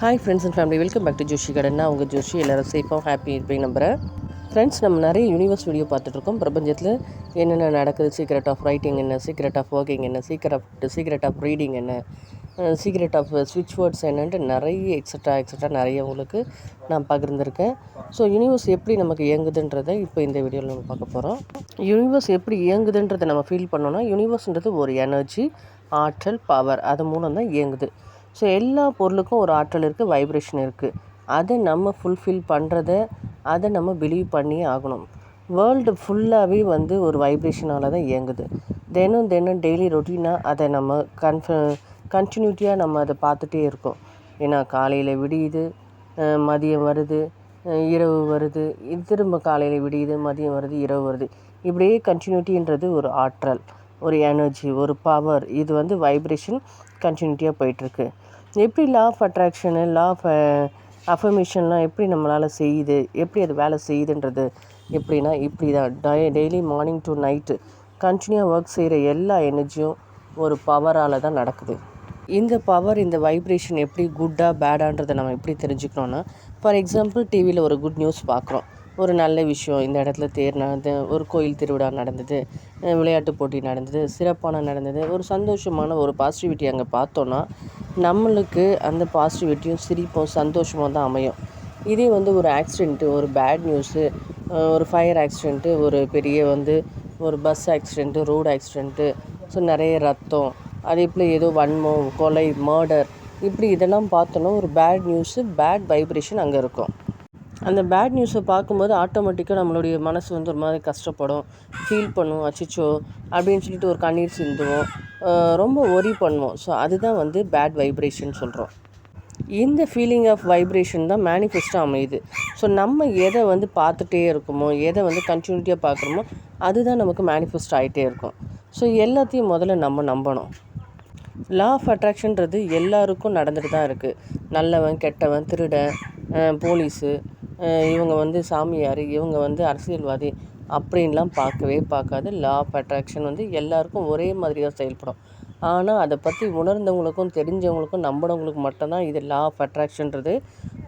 Hi friends and family welcome back to Joshi garden உங்கள் ஜோஷி. எல்லோரும் சேஃபாக ஹாப்பி இருப்பேன் நம்புகிறேன் ஃப்ரெண்ட்ஸ் நம்ம நிறைய யூனிவர்ஸ் வீடியோ பார்த்துட்ருக்கோம் பிரபஞ்சத்தில் என்னென்ன நடக்குது? சீக்ரெட் ஆஃப் ரைட்டிங் என்ன? சீக்ரெட் ஆஃப் ஒர்க்கிங் என்ன? Secret of secret of reading என்ன? சீக்ரெட் ஆஃப் ஸ்விட்ச் வேர்ட்ஸ் என்னன்ட்டு நிறைய எக்ஸட்ரா எக்ஸட்ரா நிறைய உங்களுக்கு நான் பகிர்ந்திருக்கேன். ஸோ யூனிவர்ஸ் எப்படி நமக்கு இயங்குதுன்றதை இப்போ இந்த வீடியோவில் நம்ம பார்க்க போகிறோம் யூனிவர்ஸ் எப்படி இயங்குதுன்றதை நம்ம ஃபீல் பண்ணோன்னா யூனிவர்ஸ்ன்றது ஒரு எனர்ஜி ஆற்றல் பவர் அது மூலம் தான் இயங்குது. ஸோ எல்லா பொருளுக்கும் ஒரு ஆற்றல் இருக்குது வைப்ரேஷன் இருக்குது அதை நம்ம ஃபுல்ஃபில் பண்ணுறத அதை நம்ம பிலீவ் பண்ணியே ஆகணும். வேர்ல்டு ஃபுல்லாகவே வந்து ஒரு வைப்ரேஷனால் தான் இயங்குது. தினம் தினம் டெய்லி ரொட்டீனாக அதை நம்ம கன்ஃப கண்டினியூட்டியாக நம்ம அதை பார்த்துட்டே இருக்கோம். ஏன்னா காலையில் விடியுது மதியம் வருது இரவு வருது திரும்ப காலையில் விடியுது மதியம் வருது இரவு வருது. இப்படியே கண்டினியூட்டின்றது ஒரு ஆற்றல். ஒரு எனர்ஜி ஒரு பவர் இது வந்து வைப்ரேஷன் கண்டினியூட்டியாக போயிட்டுருக்கு. எப்படி லா ஆஃப் அட்ராக்ஷனு லா ஆஃப் அஃபர்மேஷன்லாம் எப்படி நம்மளால் செய்யுது? எப்படி அது வேலை செய்யுதுன்றது எப்படின்னா இப்படி தான் டை டெய்லி மார்னிங் டு நைட்டு கண்டினியூவாக ஒர்க் செய்கிற எல்லா எனர்ஜியும் ஒரு பவரால் தான் நடக்குது. இந்த பவர் இந்த வைப்ரேஷன் எப்படி குட்டாக பேடான்றதை நம்ம எப்படி தெரிஞ்சுக்கணுன்னா ஃபார் எக்ஸாம்பிள் டிவியில் ஒரு குட் நியூஸ் பார்க்குறோம். ஒரு நல்ல விஷயம். இந்த இடத்துல தேர் நடந்தது ஒரு கோயில் திருவிழா நடந்தது விளையாட்டு போட்டி நடந்தது சிறப்பான நடந்தது. ஒரு சந்தோஷமான ஒரு பாசிட்டிவிட்டி அங்கே பார்த்தோன்னா நம்மளுக்கு அந்த பாசிட்டிவிட்டியும் சிரிப்பும் சந்தோஷமாக தான் அமையும். இதே வந்து ஒரு ஆக்சிடெண்ட்டு ஒரு பேட் நியூஸு ஒரு ஃபயர் ஆக்சிடெண்ட்டு ஒரு பெரிய வந்து ஒரு bus accident road accident so நிறைய ரத்தம் அதே போல் ஏதோ வன்மம் கொலை மர்டர் இப்படி இதெல்லாம் பார்த்தோன்னா ஒரு பேட் நியூஸு பேட் வைப்ரேஷன் அங்கே இருக்கும். அந்த பேட் நியூஸை பார்க்கும்போது ஆட்டோமேட்டிக்காக நம்மளுடைய மனசு வந்து ஒரு மாதிரி கஷ்டப்படும். ஃபீல் பண்ணுவோம் அச்சிச்சோ அப்படின்னு சொல்லிட்டு ஒரு கண்ணீர் சிந்துவோம். ரொம்ப ஒரி பண்ணுவோம். ஸோ அதுதான் வந்து பேட் வைப்ரேஷன் சொல்கிறோம் இந்த ஃபீலிங் ஆஃப் வைப்ரேஷன் தான் மேனிஃபெஸ்ட்டாக அமையுது. ஸோ நம்ம எதை வந்து பார்த்துட்டே இருக்கோமோ எதை வந்து கண்டினியூட்டியாக பார்க்குறோமோ அதுதான் நமக்கு மேனிஃபெஸ்ட் ஆகிட்டே இருக்கும். ஸோ எல்லாத்தையும் முதல்ல நம்ம நம்பணும். லா ஆஃப் அட்ராக்ஷன்றது எல்லாருக்கும் நடந்துட்டு தான் இருக்குது நல்லவன் கெட்டவன் திருடன் போலீஸு இவங்க வந்து சாமியார் இவங்க வந்து அரசியல்வாதி அப்படின்லாம் பார்க்கவே பார்க்காது. லா ஆஃப் அட்ராக்ஷன் வந்து எல்லாருக்கும் ஒரே மாதிரி தான் செயல்படும். ஆனால் அதை பற்றி உணர்ந்தவங்களுக்கும் தெரிஞ்சவங்களுக்கும் நம்பினவங்களுக்கு மட்டும்தான் இது லா ஆஃப் அட்ராக்ஷன்றது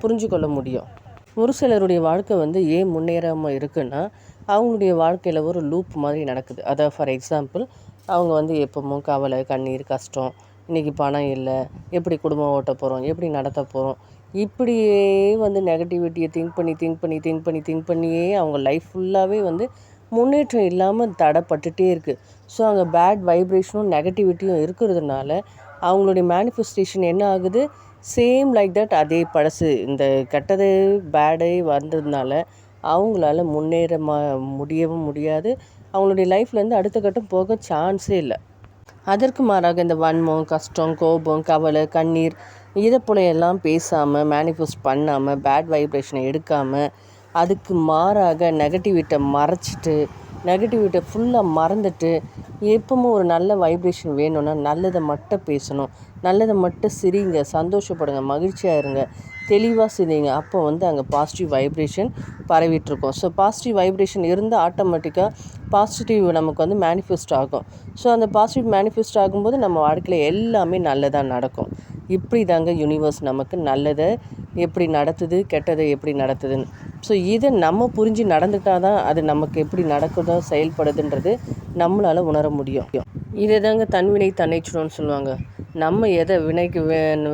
புரிஞ்சு கொள்ள முடியும். ஒரு சிலருடைய வாழ்க்கை வந்து ஏன் முன்னேறாமல் இருக்குன்னா அவங்களுடைய வாழ்க்கையில் ஒரு லூப் மாதிரி நடக்குது. அதாவது ஃபார் எக்ஸாம்பிள் அவங்க வந்து எப்பவும் கவலை கண்ணீர் கஷ்டம் இன்றைக்கி பணம் இல்லை எப்படி குடும்பம் ஓட்ட போகிறோம் எப்படி நடத்த போகிறோம் இப்படியே வந்து நெகட்டிவிட்டியை திங்க் பண்ணி திங்க் பண்ணி திங்க் பண்ணி திங்க் பண்ணியே அவங்க லைஃப் ஃபுல்லாகவே வந்து முன்னேற்றம் இல்லாமல் தடைப்பட்டுட்டே இருக்குது ஸோ அங்கே பேட் வைப்ரேஷனும் நெகட்டிவிட்டியும் இருக்கிறதுனால அவங்களுடைய மேனிஃபெஸ்டேஷன் என்ன ஆகுது? சேம் லைக் தட் அதே பழசு. இந்த கெட்டது பேடே வந்ததுனால அவங்களால முன்னேற முடியவும் முடியாது. அவங்களுடைய லைஃப்லேருந்து அடுத்த கட்டம் போக சான்ஸே இல்லை. அதற்கு மாறாக இந்த வன்மம் கஷ்டம் கோபம் கவலை கண்ணீர் இதை போல எல்லாம் பேசாமல் மேனிஃபெஸ்ட் பண்ணாமல் பேட் வைப்ரேஷனை எடுக்காமல் அதுக்கு மாறாக நெகட்டிவிட்டை மறைச்சிட்டு நெகட்டிவிட்டை ஃபுல்லாக மறந்துட்டு எப்பவும் ஒரு நல்ல வைப்ரேஷன் வேணும்னா நல்லதை மட்டும் பேசணும். நல்லதை மட்டும் சிரிங்க சந்தோஷப்படுங்க மகிழ்ச்சியாக இருங்க தெளிவாக சிரிங்க அப்போ வந்து அங்கே பாசிட்டிவ் வைப்ரேஷன் பரவிட்டுருக்கோம். ஸோ பாசிட்டிவ் வைப்ரேஷன் இருந்தால் ஆட்டோமேட்டிக்காக பாசிட்டிவ் நமக்கு வந்து மேனிஃபெஸ்ட் ஆகும். ஸோ அந்த பாசிட்டிவ் மேனிஃபெஸ்ட் ஆகும்போது நம்ம வாழ்க்கையில் எல்லாமே நல்லதாக நடக்கும். இப்படி தாங்க யூனிவர்ஸ் நமக்கு நல்லதை எப்படி நடத்துது கெட்டதை எப்படி நடத்துதுன்னு. ஸோ இதை நம்ம புரிஞ்சு நடந்துட்டால் தான் அது நமக்கு எப்படி நடக்குதோ செயல்படுதுன்றது நம்மளால் உணர முடியும். இதை தாங்க தன்வினை தன்னைச்சுடன்னு சொல்லுவாங்க. நம்ம எதை வினைக்கு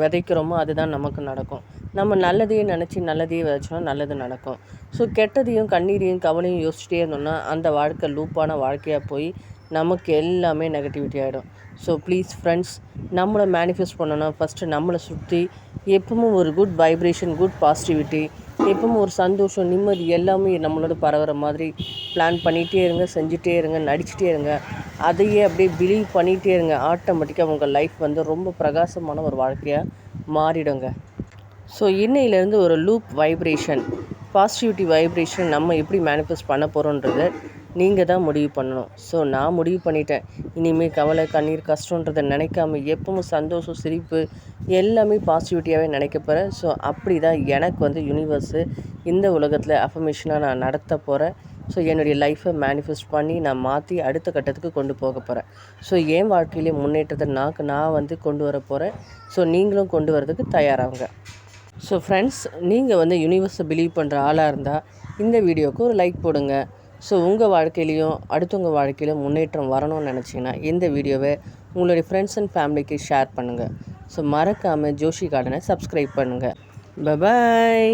விதைக்கிறோமோ அதுதான் நமக்கு நடக்கும். நம்ம நல்லதையே நினச்சி நல்லதையே விதைச்சோம்னா நல்லது நடக்கும். ஸோ கெட்டதையும் கண்ணீரையும் கவலையும் யோசிச்சிட்டே இருந்தோம்னா அந்த வாழ்க்கை லூப்பான வாழ்க்கையாக போய் நமக்கு எல்லாமே நெகட்டிவிட்டி ஆகிடும் ஸோ ப்ளீஸ் ஃப்ரெண்ட்ஸ் நம்மளை மேனிஃபெஸ்ட் பண்ணணும். ஃபஸ்ட்டு நம்மளை சுற்றி எப்பவும் ஒரு குட் வைப்ரேஷன் குட் பாசிட்டிவிட்டி எப்பவும் ஒரு சந்தோஷம் நிம்மதி எல்லாமே நம்மளோட பரவுற மாதிரி பிளான் பண்ணிகிட்டே இருங்க செஞ்சுட்டே இருங்க நடிச்சிட்டே இருங்க. அதையே அப்படியே பிலீவ் பண்ணிகிட்டே இருங்க. ஆட்டோமேட்டிக்காக உங்கள் லைஃப் வந்து ரொம்ப பிரகாசமான ஒரு வாழ்க்கையாக மாறிடுங்க. ஸோ இன்னையிலேருந்து ஒரு லூப் வைப்ரேஷன் பாசிட்டிவிட்டி வைப்ரேஷன் நம்ம எப்படி மேனிஃபெஸ்ட் பண்ண போகிறோன்றத நீங்கள் தான் முடிவு பண்ணணும். ஸோ நான் முடிவு பண்ணிட்டேன். இனிமேல் கவலை கண்ணீர் கஷ்டன்றதை நினைக்காம எப்பவும் சந்தோஷம் சிரிப்பு எல்லாமே பாசிட்டிவிட்டியாகவே நினைக்க போகிறேன் ஸோ அப்படி தான் எனக்கு வந்து யூனிவர்ஸு இந்த உலகத்தில் அஃபர்மேஷனாக நான் நடத்த போகிறேன் ஸோ என்னுடைய லைஃப்பை மேனிஃபெஸ்ட் பண்ணி நான் மாற்றி அடுத்த கட்டத்துக்கு கொண்டு போக போகிறேன் ஸோ என் வாழ்க்கையிலே முன்னேற்றத்தை நான் நான் வந்து கொண்டு வர போகிறேன் ஸோ நீங்களும் கொண்டு வரதுக்கு தயாராகுங்க ஸோ ஃப்ரெண்ட்ஸ் நீங்கள் வந்து யூனிவர்ஸை பிலீவ் பண்ணுற ஆளாக இருந்தால் இந்த வீடியோவுக்கு ஒரு லைக் போடுங்க. ஸோ உங்கள் வாழ்க்கையிலையும் அடுத்தவங்க வாழ்க்கையிலும் முன்னேற்றம் வரணும்னு நினச்சிங்கன்னா இந்த வீடியோவை உங்களுடைய ஃப்ரெண்ட்ஸ் அண்ட் ஃபேமிலிக்கு ஷேர் பண்ணுங்கள் ஸோ மறக்காமல் ஜோஷி கார்டனை சப்ஸ்கிரைப் பண்ணுங்கள் பபாய்